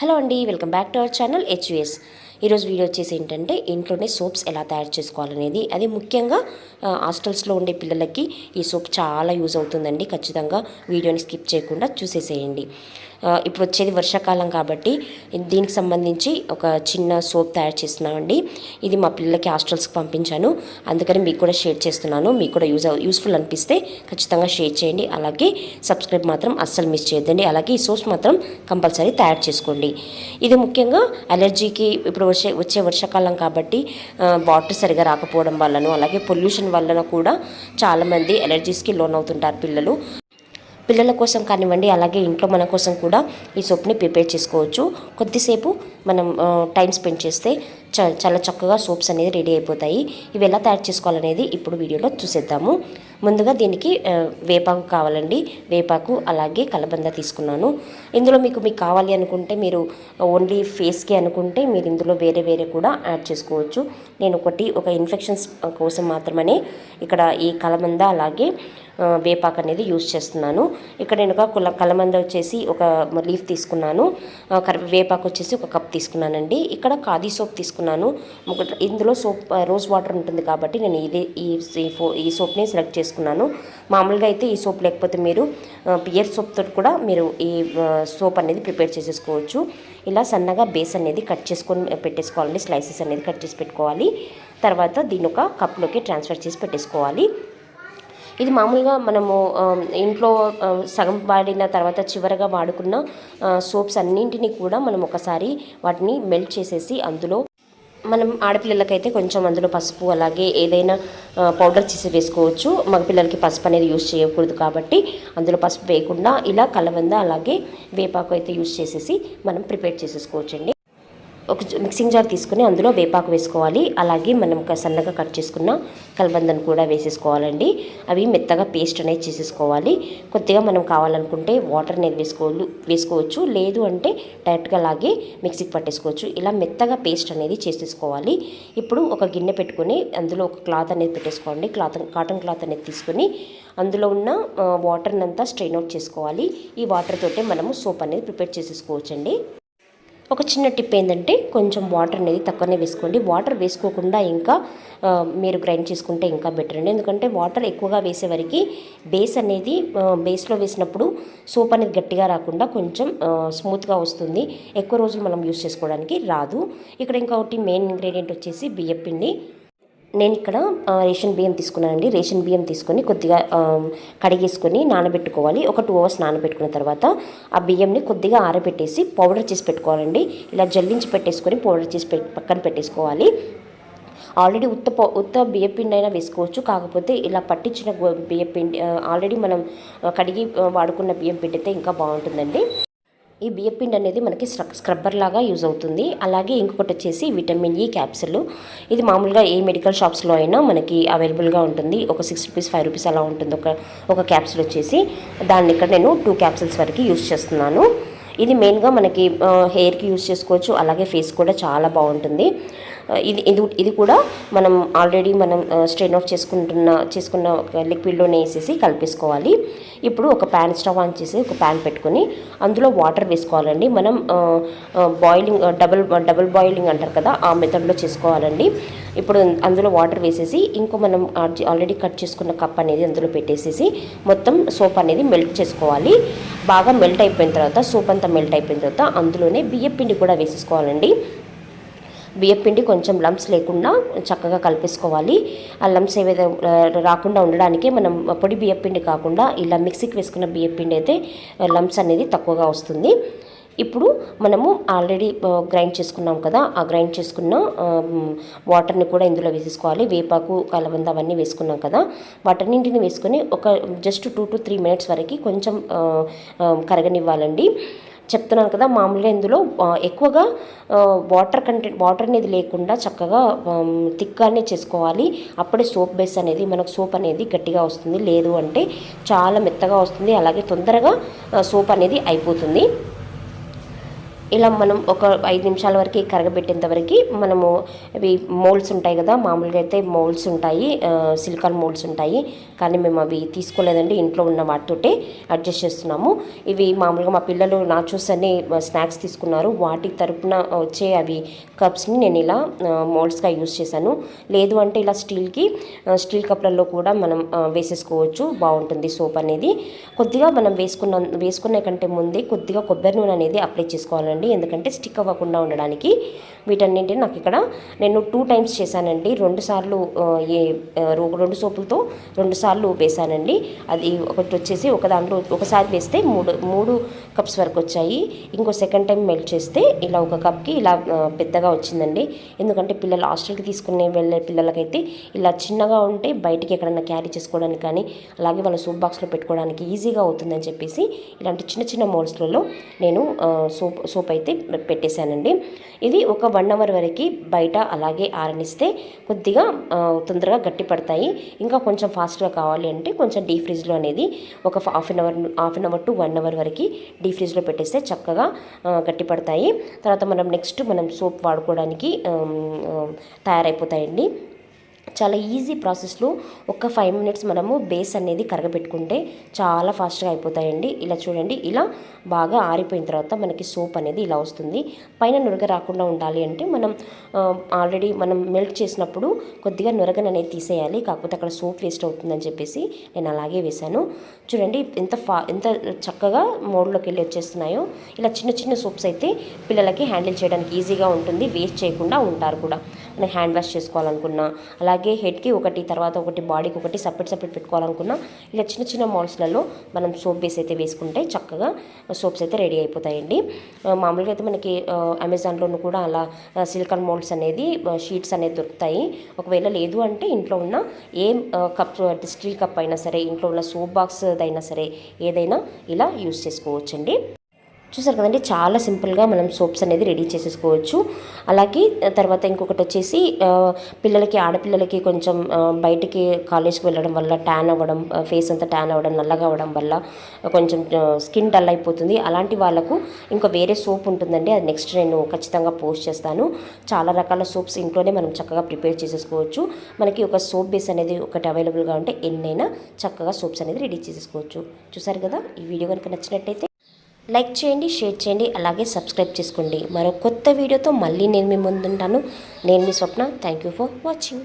Hello అండి welcome back to our channel HUS ఈరోజు video వచ్చేసి ఏంటంటే ఇంట్లోనే సోప్స్ ఎలా తయారు చేసుకోవాలనేది. అది ముఖ్యంగా హాస్టల్స్లో ఉండే పిల్లలకి ఈ సోప్ చాలా యూజ్ అవుతుందండి. ఖచ్చితంగా వీడియోని స్కిప్ చేయకుండా చూసేసేయండి. ఇప్పుడు వచ్చేది వర్షాకాలం కాబట్టి దీనికి సంబంధించి ఒక చిన్న సోప్ తయారు చేస్తున్నామండి. ఇది మా పిల్లలకి హాస్టల్స్కి పంపించాను. అందుకని మీకు కూడా షేర్ చేస్తున్నాను. మీకు కూడా యూజ్ యూస్ఫుల్ అనిపిస్తే ఖచ్చితంగా షేర్ చేయండి. అలాగే సబ్స్క్రైబ్ మాత్రం అస్సలు మిస్ చేయొద్దండి. అలాగే ఈ సోప్స్ మాత్రం కంపల్సరీ తయారు చేసుకోండి. ఇది ముఖ్యంగా అలర్జీకి ఇప్పుడు వచ్చే వచ్చే వర్షాకాలం కాబట్టి వాటర్ సరిగా రాకపోవడం వల్లను అలాగే పొల్యూషన్ వలన కూడా చాలామంది అలర్జీస్కి లోన్ అవుతుంటారు పిల్లలు. పిల్లల కోసం కానివ్వండి అలాగే ఇంట్లో మన కోసం కూడా ఈ సోప్ని ప్రిపేర్ చేసుకోవచ్చు. కొద్దిసేపు మనం టైం స్పెండ్ చేస్తే చ చాలా చక్కగా సోప్స్ అనేది రెడీ అయిపోతాయి. ఇవి ఎలా తయారు చేసుకోవాలనేది ఇప్పుడు వీడియోలో చూసేద్దాము. ముందుగా దీనికి వేపాకు కావాలండి. వేపాకు అలాగే కలబంద తీసుకున్నాను. ఇందులో మీకు మీకు కావాలి అనుకుంటే మీరు ఓన్లీ ఫేస్కి అనుకుంటే మీరు ఇందులో వేరే వేరే కూడా యాడ్ చేసుకోవచ్చు. నేను ఒకటి ఒక ఇన్ఫెక్షన్స్ కోసం మాత్రమే ఇక్కడ ఈ కలబంద అలాగే వేపాకు అనేది యూస్ చేస్తున్నాను. ఇక్కడ నేను ఒక కుల కలమంద వచ్చేసి ఒక లీఫ్ తీసుకున్నాను. వేపాకు వచ్చేసి ఒక కప్ తీసుకున్నానండి. ఇక్కడ ఖాదీ సోప్ తీసుకున్నాను. ఇందులో సోప్ రోజ్ వాటర్ ఉంటుంది కాబట్టి నేను ఇదే ఈ ఈ సోప్ని సెలెక్ట్ చేసుకున్నాను. మామూలుగా అయితే ఈ సోప్ లేకపోతే మీరు పియర్ సోప్తో కూడా మీరు ఈ సోప్ అనేది ప్రిపేర్ చేసేసుకోవచ్చు. ఇలా సన్నగా బేస్ అనేది కట్ చేసుకొని పెట్టేసుకోవాలండి. స్లైసెస్ అనేది కట్ చేసి పెట్టుకోవాలి. తర్వాత దీని ఒక కప్లోకి ట్రాన్స్ఫర్ చేసి పెట్టేసుకోవాలి. ఇది మామూలుగా మనము ఇంట్లో సగం వాడిన తర్వాత చివరగా వాడుకున్న సోప్స్ అన్నింటినీ కూడా మనం ఒకసారి వాటిని మెల్ట్ చేసేసి అందులో మనం ఆడపిల్లలకైతే కొంచెం అందులో పసుపు అలాగే ఏదైనా పౌడర్ చేసి వేసుకోవచ్చు. మగపిల్లలకి పసుపు అనేది యూస్ చేయకూడదు కాబట్టి అందులో పసుపు వేయకుండా ఇలా కలబంద అలాగే వేపాకు అయితే యూజ్ చేసేసి మనం ప్రిపేర్ చేసేసుకోవచ్చండి. ఒక మిక్సింగ్ జార్ తీసుకుని అందులో వేపాకు వేసుకోవాలి. అలాగే మనం సన్నగా కట్ చేసుకున్న కలబందను కూడా వేసేసుకోవాలండి. అవి మెత్తగా పేస్ట్ అనేది చేసేసుకోవాలి. కొద్దిగా మనం కావాలనుకుంటే వాటర్ అనేది వేసుకోవాలి వేసుకోవచ్చు. లేదు అంటే డైరెక్ట్గా అలాగే మిక్సీకి పట్టేసుకోవచ్చు. ఇలా మెత్తగా పేస్ట్ అనేది చేసేసుకోవాలి. ఇప్పుడు ఒక గిన్నె పెట్టుకొని అందులో ఒక క్లాత్ అనేది పెట్టేసుకోండి. క్లాత్ కాటన్ క్లాత్ అనేది తీసుకొని అందులో ఉన్న ఆ, వాటర్ని అంతా స్ట్రెయిన్ అవుట్ చేసుకోవాలి. ఈ వాటర్ తోటే మనము సోప్ అనేది ప్రిపేర్ చేసేసుకోవచ్చండి. ఒక చిన్న టిప్ ఏంటంటే కొంచెం వాటర్ అనేది తక్కువనే వేసుకోండి. వాటర్ వేసుకోకుండా ఇంకా మీరు గ్రైండ్ చేసుకుంటే ఇంకా బెటర్ అండి. ఎందుకంటే వాటర్ ఎక్కువగా వేసే బేస్ అనేది బేస్లో వేసినప్పుడు సోప్ అనేది గట్టిగా రాకుండా కొంచెం స్మూత్గా వస్తుంది. ఎక్కువ రోజులు మనం యూస్ చేసుకోవడానికి రాదు. ఇక్కడ ఇంకొకటి మెయిన్ ఇంగ్రీడియంట్ వచ్చేసి బియ్యం పిండి నేను ఇక్కడ రేషన్ బియ్యం తీసుకున్నానండి. రేషన్ బియ్యం తీసుకొని కొద్దిగా కడిగేసుకొని నానబెట్టుకోవాలి. ఒక టూ అవర్స్ నానబెట్టుకున్న తర్వాత ఆ బియ్యంని కొద్దిగా ఆరబెట్టేసి పౌడర్ చేసి పెట్టుకోవాలండి. ఇలా జల్లించి పెట్టేసుకొని పౌడర్ చేసి పక్కన పెట్టేసుకోవాలి. ఆల్రెడీ ఉత్త పౌ- ఉత్త బియ్యపిండి అయినా వేసుకోవచ్చు. కాకపోతే ఇలా పట్టించిన బియ్యపిండి ఆల్రెడీ మనం కడిగి వాడుకున్న బియ్యం పిండి అయితే ఇంకా బాగుంటుందండి. ఈ బియ్యపిండి అనేది మనకి స్క్ర- స్క్రబ్బర్ లాగా యూజ్ అవుతుంది. అలాగే ఇంకొకటి వచ్చేసి విటమిన్ ఈ క్యాప్సులు. ఇది మామూలుగా ఏ మెడికల్ షాప్స్లో అయినా మనకి అవైలబుల్గా ఉంటుంది. ఒక సిక్స్ రూపీస్ ఫైవ్ రూపీస్ అలా ఉంటుంది. ఒక ఒక క్యాప్సుల్ వచ్చేసి. దాన్ని ఇక్కడ నేను టూ క్యాప్సుల్స్ వరకు యూజ్ చేస్తున్నాను. ఇది మెయిన్గా మనకి హెయిర్కి యూజ్ చేసుకోవచ్చు. అలాగే ఫేస్ కూడా చాలా బాగుంటుంది. ఇది ఇది ఇది కూడా మనం ఆల్రెడీ మనం స్ట్రెయిన్ అవుట్ చేసుకుంటున్న చేసుకున్న ఒక లిక్విడ్లోనే వేసేసి కలిపేసుకోవాలి. ఇప్పుడు ఒక ప్యాన్ స్టవ్ ఆన్ చేసి ఒక ప్యాన్ పెట్టుకొని అందులో వాటర్ వేసుకోవాలండి. మనం బాయిలింగ్ డబుల్ డబుల్ బాయిలింగ్ అంటారు కదా ఆ మెథడ్లో చేసుకోవాలండి. ఇప్పుడు అందులో వాటర్ వేసేసి ఇంకో మనం ఆల్రెడీ కట్ చేసుకున్న కప్ అనేది అందులో పెట్టేసేసి మొత్తం సోప్ అనేది మెల్ట్ చేసుకోవాలి. బాగా మెల్ట్ అయిపోయిన తర్వాత సోప్ అంతా మెల్ట్ అయిపోయిన తర్వాత అందులోనే బియ్యం పిండి కూడా వేసేసుకోవాలండి. బియ్యపిండి కొంచెం లంప్స్ లేకుండా చక్కగా కలిపేసుకోవాలి. ఆ లంప్స్ ఏవైతే రాకుండా ఉండడానికి మనం పొడి బియ్యపిండి కాకుండా ఇలా మిక్సీకి వేసుకున్న బియ్యపిండి అయితే లంప్స్ అనేది తక్కువగా వస్తుంది. ఇప్పుడు మనము ఆల్రెడీ గ్రైండ్ చేసుకున్నాం కదా ఆ గ్రైండ్ చేసుకున్న వాటర్ని కూడా ఇందులో వేసేసుకోవాలి. వేపాకు కలబంద అవన్నీ వేసుకున్నాం కదా వాటన్నింటిని వేసుకొని ఒక just two to three minutes వరకు కొంచెం కరగనివ్వాలండి. చెప్తున్నాను కదా మామూలుగా ఇందులో ఎక్కువగా వాటర్ కంటెంట్ వాటర్ అనేది లేకుండా చక్కగా ఆమ్, థిక్గానే చేసుకోవాలి. అప్పుడే సోప్ బేస్ అనేది మనకు సోప్ అనేది గట్టిగా వస్తుంది. లేదు అంటే చాలా మెత్తగా వస్తుంది. అలాగే తొందరగా సోప్ అనేది అయిపోతుంది. ఇలా మనం ఒక ఐదు నిమిషాల వరకు కరగబెట్టేంత వరకు మనము అవి మోల్డ్స్ ఉంటాయి కదా మామూలుగా అయితే మోల్డ్స్ ఉంటాయి సిలికాన్ మోల్డ్స్ ఉంటాయి. కానీ మేము అవి తీసుకోలేదండి. ఇంట్లో ఉన్న వాటితోటే అడ్జస్ట్ చేస్తున్నాము. ఇవి మామూలుగా మా పిల్లలు నాచోస్ అని స్నాక్స్ తీసుకున్నారు. వాటి తరపున వచ్చే అవి కప్స్ని నేను ఇలా మోల్డ్స్గా యూస్ చేశాను. లేదు అంటే ఇలా స్టీల్కి స్టీల్ కప్లలో కూడా మనం వేసేసుకోవచ్చు. బాగుంటుంది సోప్ అనేది. కొద్దిగా మనం వేసుకున్న వేసుకునే కంటే ముందే కొద్దిగా కొబ్బరి నూనె అనేది అప్లై చేసుకోవాలండి. ఎందుకంటే స్టిక్ అవ్వకుండా ఉండడానికి వీటన్నింటిని నాకు ఇక్కడ నేను టూ టైమ్స్ చేశానండి. రెండు సార్లు ఏ రో- రెండు సోపులతో రెండు సార్లు వేశానండి. అది ఒకటి వచ్చేసి ఒక దాంట్లో ఒకసారి వేస్తే మూడు మూడు కప్స్ వరకు వచ్చాయి. ఇంకో సెకండ్ టైం మెల్ట్ చేస్తే ఇలా ఒక కప్కి ఇలా పెద్దగా వచ్చిందండి. ఎందుకంటే పిల్లలు హాస్టల్కి తీసుకునే వెళ్ళే పిల్లలకైతే ఇలా చిన్నగా ఉంటే బయటికి ఎక్కడైనా క్యారీ చేసుకోవడానికి కానీ అలాగే వాళ్ళ సూప్ బాక్స్లో పెట్టుకోవడానికి ఈజీగా అవుతుందని చెప్పేసి ఇలాంటి చిన్న చిన్న మోల్స్లలో నేను సోప్ సోప్ అయితే పెట్టేశానండి. ఇది ఒక వన్ అవర్ వరకు బయట అలాగే ఆరనిస్తే కొద్దిగా తొందరగా గట్టి పడతాయి ఇంకా కొంచెం ఫాస్ట్గా కావాలి అంటే కొంచెం డీ ఫ్రిడ్జ్లో అనేది ఒక half an hour half an hour to one hour వరకు డీ ఫ్రిడ్జ్లో పెట్టేస్తే చక్కగా గట్టిపడతాయి. పడతాయి తర్వాత మనం నెక్స్ట్ మనం సోప్ వాడుకోవడానికి తయారైపోతాయండి. చాలా ఈజీ ప్రాసెస్లో ఒక ఫైవ్ మినిట్స్ మనము బేస్ అనేది కరగబెట్టుకుంటే చాలా ఫాస్ట్గా అయిపోతాయండి. ఇలా చూడండి ఇలా బాగా ఆరిపోయిన తర్వాత మనకి సోప్ అనేది ఇలా వస్తుంది. పైన నురగ రాకుండా ఉండాలి అంటే మనం ఆల్రెడీ మనం మెల్ట్ చేసినప్పుడు కొద్దిగా నురగను అనేది తీసేయాలి. కాకపోతే అక్కడ సోప్ వేస్ట్ అవుతుందని చెప్పేసి నేను అలాగే వేశాను. చూడండి ఎంత ఫా ఎంత చక్కగా మోడ్లోకి వెళ్ళి వచ్చేస్తున్నాయో. ఇలా చిన్న చిన్న సోప్స్ అయితే పిల్లలకి హ్యాండిల్ చేయడానికి ఈజీగా ఉంటుంది. వేస్ట్ చేయకుండా ఉంటారు కూడా. మనం హ్యాండ్ వాష్ చేసుకోవాలనుకున్నా. అలాగే హెడ్కి ఒకటి తర్వాత ఒకటి బాడీకి ఒకటి సపరేట్ సపరేట్ పెట్టుకోవాలనుకున్నా. ఇలా చిన్న చిన్న మోల్స్లలో మనం సోప్ బేస్ అయితే వేసుకుంటే చక్కగా సోప్స్ అయితే రెడీ అయిపోతాయండి. మామూలుగా అయితే మనకి అమెజాన్లోనూ కూడా అలా సిలికాన్ మోల్డ్స్ అనేది షీట్స్ అనేది దొరుకుతాయి. ఒకవేళ లేదు అంటే ఇంట్లో ఉన్న ఏ కప్ స్టీల్ కప్ అయినా సరే ఇంట్లో ఉన్న సోప్ బాక్స్ అయినా సరే ఏదైనా ఇలా యూస్ చేసుకోవచ్చండి. చూసారు కదండి చాలా సింపుల్గా మనం సోప్స్ అనేది రెడీ చేసేసుకోవచ్చు. అలాగే తర్వాత ఇంకొకటి వచ్చేసి పిల్లలకి ఆడపిల్లలకి కొంచెం బయటికి కాలేజ్కి వెళ్ళడం వల్ల ట్యాన్ అవ్వడం ఫేస్ అంతా ట్యాన్ అవ్వడం నల్లగా అవ్వడం వల్ల కొంచెం స్కిన్ డల్ అయిపోతుంది. అలాంటి వాళ్ళకు ఇంకా వేరే సోప్ ఉంటుందండి. అది నెక్స్ట్ నేను ఖచ్చితంగా పోస్ట్ చేస్తాను. చాలా రకాల సోప్స్ ఇంట్లోనే మనం చక్కగా ప్రిపేర్ చేసేసుకోవచ్చు. మనకి ఒక సోప్ బేస్ అనేది ఒకటి అవైలబుల్గా ఉంటే ఎన్నైనా చక్కగా సోప్స్ అనేది రెడీ చేసేసుకోవచ్చు. చూసారు కదా ఈ వీడియో కనుక నచ్చినట్టయితే లైక్ చేయండి షేర్ చేయండి అలాగే సబ్స్క్రైబ్ చేసుకోండి. మరో కొత్త వీడియోతో మళ్ళీ నేను మీ ముందుంటాను. నేను మీ Swapna. Thank you for watching